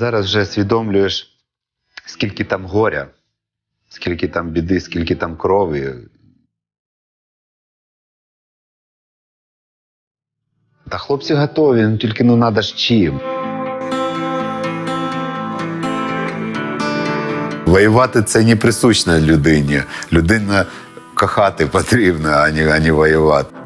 Зараз вже усвідомлюєш, скільки там горя, скільки там біди, скільки там крові. Та хлопці готові, ну тільки ну треба ж чим. Воювати це не присущно людині. Людина кохати потрібна, а не, а не воювати.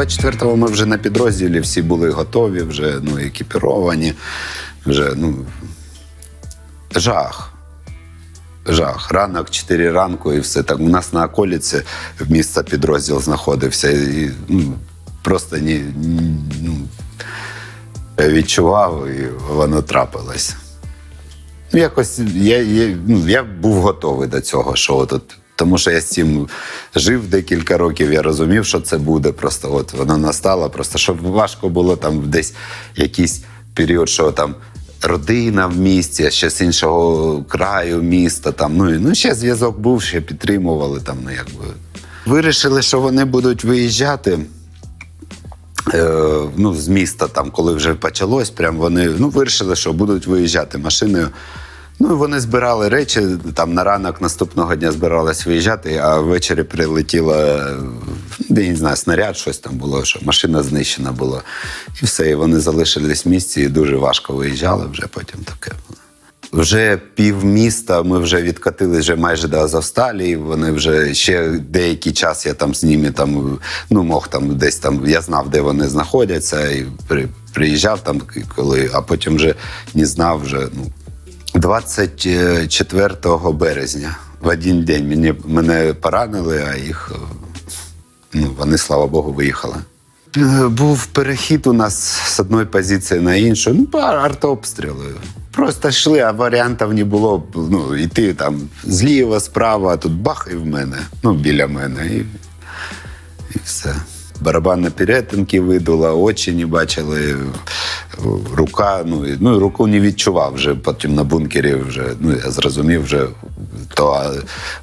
24-го ми вже на підрозділі всі були готові, вже ну, екіпіровані. Вже, ну, жах. Жах. Ранок, 4 ранку і все так. У нас на околіці місце підрозділ знаходився. І, ну, просто ні, ну, відчував, і воно трапилось. Ну, якось я, я, ну, я був готовий до цього, що от, тому що я з цим жив декілька років, я розумів, що це буде. Просто от воно настало. Просто щоб важко було там десь якийсь період, що там родина в місті, ще з іншого краю міста. Там, ну, і- ну ще зв'язок був, ще підтримували там, ну якби. Вирішили, що вони будуть виїжджати е, ну, з міста, там, коли вже почалось, прям вони ну, вирішили, що будуть виїжджати машиною. Ну, вони збирали речі, там на ранок наступного дня збирались виїжджати, а ввечері прилетіло, я не знаю, снаряд, щось там було, що машина знищена була. І все, і вони залишились в місті, і дуже важко виїжджали вже потім таке. Вже півміста ми вже відкатили вже майже до Азовсталі. Вони вже ще деякий час я там з ними там ну мог там десь там. Я знав, де вони знаходяться, і при, приїжджав там, коли, а потім вже не знав вже. Ну 24 березня в один день мені мене поранили, а їх е, ну вони слава Богу виїхали. Е, Був перехід у нас з одної позиції на іншу, ну, артобстріли. Просто йшли, а варіантів не було. Ну, йти там зліва, справа, а тут бах і в мене, ну, біля мене. І, і все. Барабанна перетинки видула, очі не бачили, рука. Ну, ну руку не відчував вже потім на бункері. Вже, ну, я зрозумів вже. То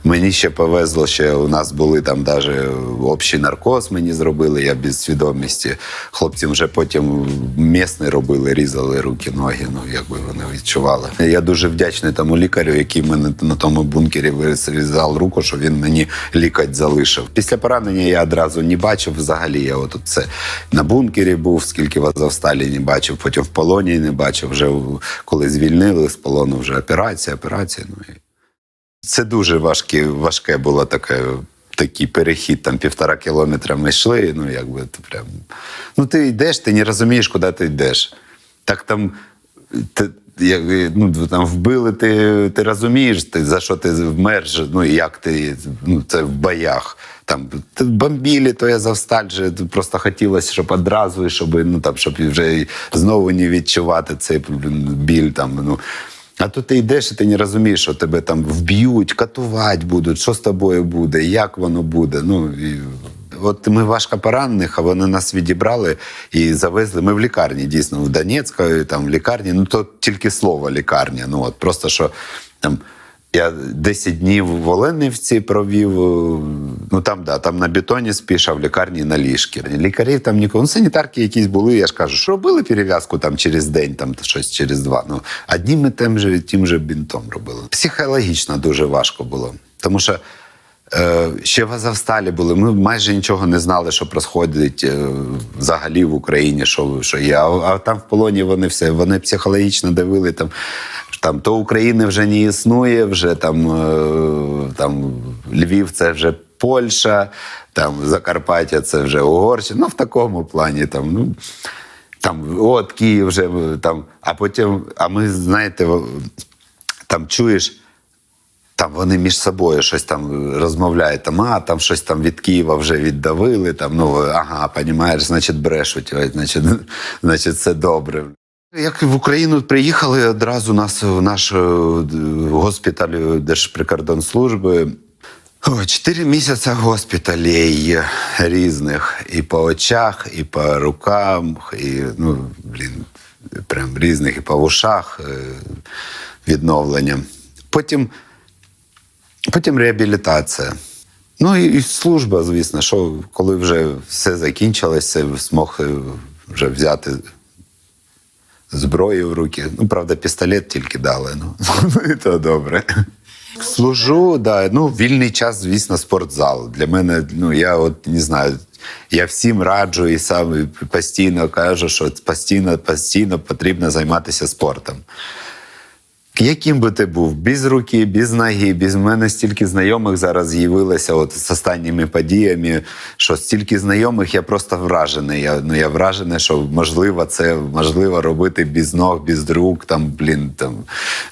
мені ще повезло, ще у нас були там навіть общий наркоз мені зробили, я без свідомості. Хлопці вже потім місний робили, різали руки, ноги, ну якби вони відчували. Я дуже вдячний тому лікарю, який мене на тому бункері вирізав руку, що він мені лікать залишив. Після поранення я одразу не бачив взагалі. Я от це на бункері був, скільки в Азовсталі не бачив, потім в полоні не бачив. Вже коли звільнили з полону, вже операція, операція. Ну і це дуже важке, важке було таке. Такий перехід, там півтора кілометра ми йшли. Ну, якби то прям. Ну, ти йдеш, ти не розумієш, куди ти йдеш. Так там. Ти, ну, там вбили, ти, ти розумієш, ти, за що ти вмер, ну як ти ну, це в боях. Там бомбілі, то я завсталь же. Просто хотілося, щоб одразу, щоб, ну, там, щоб вже знову не відчувати цей біль. Там, ну. А тут ти йдеш, і ти не розумієш, що тебе там вб'ють, катувати будуть, що з тобою буде, як воно буде. Ну, і... От ми важко поранених, а вони нас відібрали і завезли. Ми в лікарні, дійсно, в Донецьку, там в лікарні. Ну, то тільки слово лікарня. Ну, от просто що там. Я 10 днів в Оленівці провів. е, Ну там, да, там на бетоні спіш, а в лікарні на ліжки. Лікарів там нікого. Ну, санітарки якісь були, я ж кажу, що робили перев'язку там через день, там щось через два. Ну, одним і тим же, тим же бінтом робили. Психологічно дуже важко було. Тому що ще в Азовсталі були. Ми майже нічого не знали, що происходить е, взагалі в Україні, що, що є. А, а там в полоні вони все, вони психологічно дивили там. Там то України вже не існує, вже там, е, там Львів це вже Польща, там Закарпаття це вже Угорщина. Ну, в такому плані там. Ну, там от Київ вже там, а потім, а ми, знаєте, там чуєш, там вони між собою щось там розмовляють, там, а там щось там від Києва вже віддавили, там, ну, ага, понімаєш, значить, брешуть, ой, значить, значить, це добре. Як в Україну приїхали, одразу нас в наш е, госпіталь Держприкордонслужби. О, Чотири місяці госпіталей різних. І по очах, і по рукам, і ну, блін, прям різних, і по ушах е, відновлення. Потім, потім реабілітація. Ну і, служба, звісно, що коли вже все закінчилося, змог е, вже взяти зброю в руки. Ну, правда, пістолет тільки дали. Ну, і то добре. Служу, да. Ну, вільний час, звісно, спортзал. Для мене, ну, я от не знаю, я всім раджу і сам постійно кажу, що постійно, постійно потрібно займатися спортом. Яким би ти був, без руки, без ноги, без мене стільки знайомих зараз з'явилося от з останніми подіями, що стільки знайомих, я просто вражений. Я, ну, я вражений, що можливо це можливо робити без ног, без рук, там, блін, там,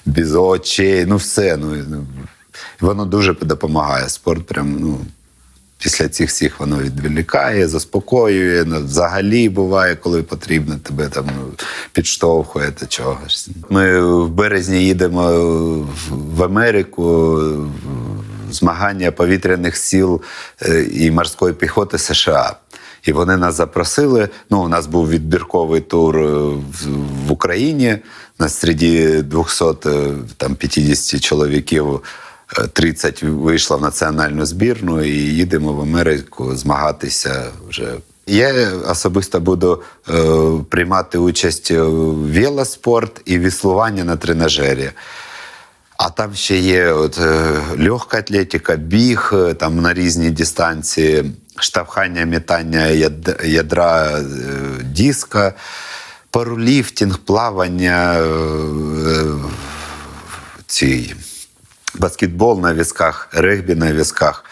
без очей, ну все. Ну, ну, воно дуже допомагає. Спорт прям, ну. Після цих всіх воно відволікає, заспокоює. Ну, взагалі буває, коли потрібно, тебе там ну, підштовхує до чогось. Ми в березні їдемо в- Америку. Змагання повітряних сил е, і морської піхоти США. І вони нас запросили. Ну, у нас був відбірковий тур е, в, Україні. На середі 200 е, там, 50 чоловіків 30 вийшла в національну збірну і їдемо в Америку змагатися вже. Я особисто буду е, приймати участь в велоспорт і веслування на тренажері. А там ще є от, е, легка атлетика, біг е, там на різні дистанції, штовхання, метання яд- ядра е, диска, паруліфтинг, плавання, е, е, ці, баскетбол на візках, регбі на візках,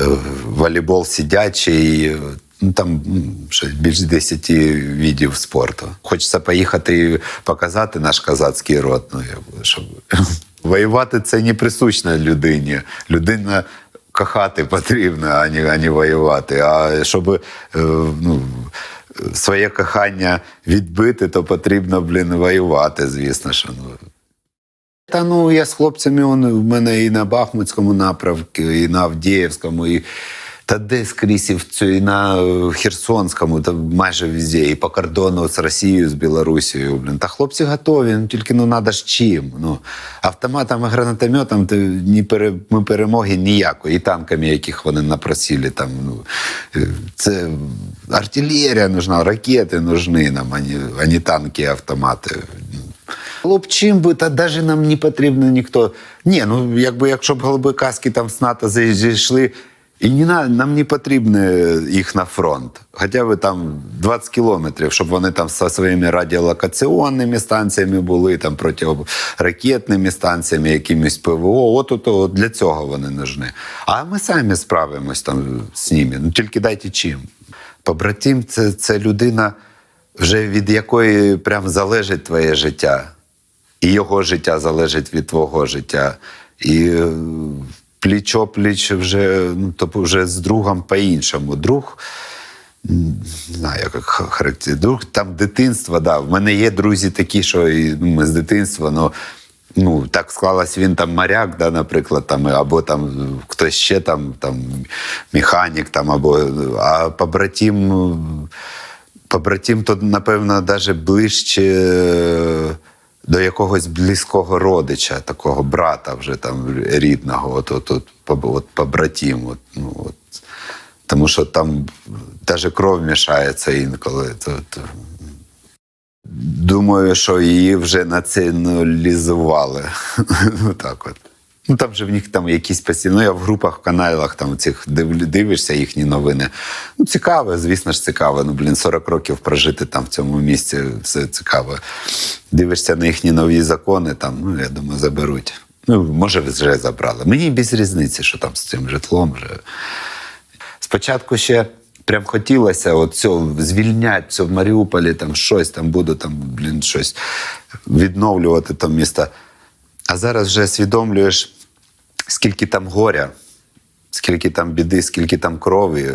е, волейбол сидячий. е, Ну, там щось більше 10 видів спорту. Хочеться поїхати і показати наш козацький род. Ну, щоб... Воювати це не присущно людині. Людина кохати потрібно, а не, а не воювати. А щоб е, ну, своє кохання відбити, то потрібно, блін, воювати, звісно. що ну. Та ну я з хлопцями он, в мене і на Бахмутському напрямку, і на Авдіївському, і та де скрізь і в цю, і на е, Херсонському, та майже везде, і по кордону з Росією, з Білорусією. Блін. Та хлопці готові, ну тільки ну треба ж чим. Ну, автоматом і гранатометом ти ні пере, ми перемоги ніякої, і танками, яких вони напросили. Там, ну, е, це артилерія нужна, ракети нужны нам, а не танки і автомати. Хлопчим би, та навіть нам не потрібно ніхто. Ні, ну якби якщо б голуби каски там з НАТО зайшли, і не на, нам не потрібно їх на фронт. Хоча б там 20 кілометрів, щоб вони там зі своїми радіолокаційними станціями були, там протиракетними станціями, якимись ПВО. От, от, от для цього вони нужні. А ми самі справимось там з ними. Ну тільки дайте чим. Побратим це, це людина, вже від якої прям залежить твоє життя. І його життя залежить від твого життя. І е, пліч-опліч вже, ну, тобто вже з другом по-іншому. Друг, не знаю, як характер. Друг там дитинства, да. В мене є друзі такі, що і, ну, ми з дитинства, ну. Ну, так склалось, він там моряк, да, наприклад, там, або там хтось ще там, там механік, там, або а побратим, ну, побратим, то, напевно, навіть ближче до якогось близького родича, такого брата вже там рідного, от, от, от, от побратим. От, ну, от. Тому що там навіть кров мішається інколи. То, то. Думаю, що її вже націоналізували. Ну, так от. Ну там же в них там якісь постійно. Ну, я в групах, в каналах там цих див, дивишся їхні новини. Ну, цікаво, звісно ж, цікаво. Ну, блін, 40 років прожити там в цьому місці, все цікаво. Дивишся на їхні нові закони, там, ну, я думаю, заберуть. Ну, може, вже забрали. Мені без різниці, що там з цим житлом вже. Спочатку ще прям хотілося от цього звільняти це в Маріуполі, там щось там буду, там, блін, щось відновлювати там міста. А зараз вже свідомлюєш, скільки там горя, скільки там біди, скільки там крові,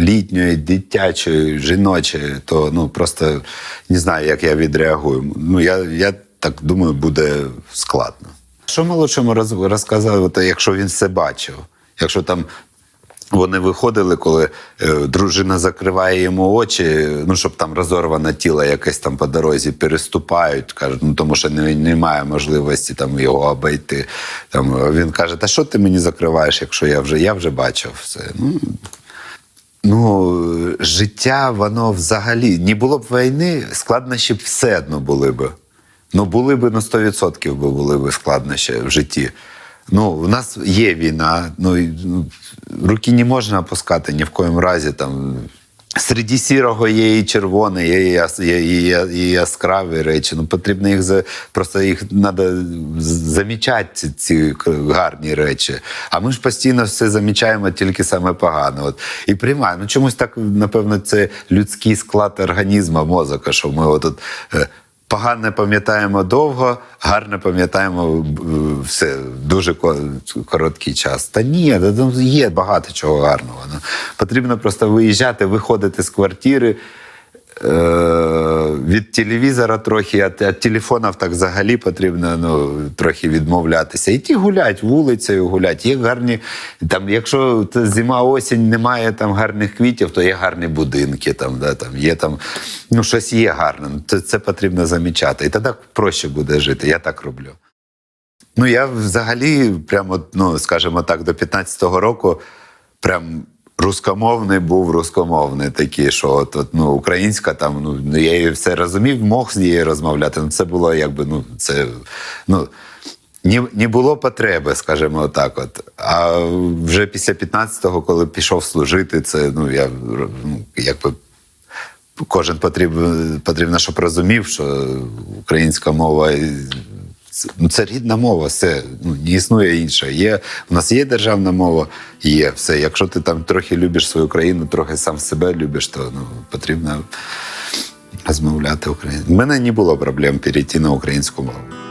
літньої, дитячої, жіночої, то ну просто не знаю, як я відреагую. Ну, я, я так думаю, буде складно. Що молодшому роз- розказати, якщо він все бачив? Якщо там вони виходили, коли е, дружина закриває йому очі, ну щоб там розорване тіло якесь там по дорозі переступають, кажуть, ну тому що не- немає можливості там його обійти. Там він каже: Та що ти мені закриваєш, якщо я вже я вже бачив все. Ну, Ну, життя, воно взагалі не було б війни, складнощі б все одно були б. Ну, були б на 100% би були б складнощі в житті. Ну, в нас є війна, ну, ну руки не можна опускати ні в коєму разі. Там. Серед сірого є і червоне, є і, яс- є, і, яскраві речі. Ну, потрібно їх за, просто їх треба замічати, ці, гарні речі. А ми ж постійно все замічаємо тільки саме погане. От, і приймаємо. Ну, чомусь так, напевно, це людський склад організму, мозока, що ми отут. е, Погане пам'ятаємо довго, гарне пам'ятаємо е, все дуже ко- короткий час. Та ні, є багато чого гарного. Ну, потрібно просто виїжджати, виходити з квартири. Е, від телевізора трохи, від, від телефонів так взагалі потрібно ну, трохи відмовлятися. Іти гулять, вулицею гулять. Є гарні, там, якщо зима, осінь, немає там гарних квітів, то є гарні будинки, там, да, там, є там, ну, щось є гарне. Це, це потрібно замічати. І тоді проще буде жити. Я так роблю. Ну, я взагалі, прямо, ну, скажімо так, до 15-го року прям рускомовний був рускомовний такий, що от, от, ну, українська там, ну, я її все розумів, мог з нею розмовляти. Ну, це було якби, ну, це, ну, не, не було потреби, скажімо так. От. А вже після 15-го, коли пішов служити, це, ну, я, ну, якби кожен потрібно, потрібно, щоб розумів, що українська мова ну, це рідна мова, все ну, не існує інша. Є, в нас є державна мова, є все. Якщо ти там трохи любиш свою країну, трохи сам себе любиш, то ну, потрібно розмовляти українською. У мене не було проблем перейти на українську мову.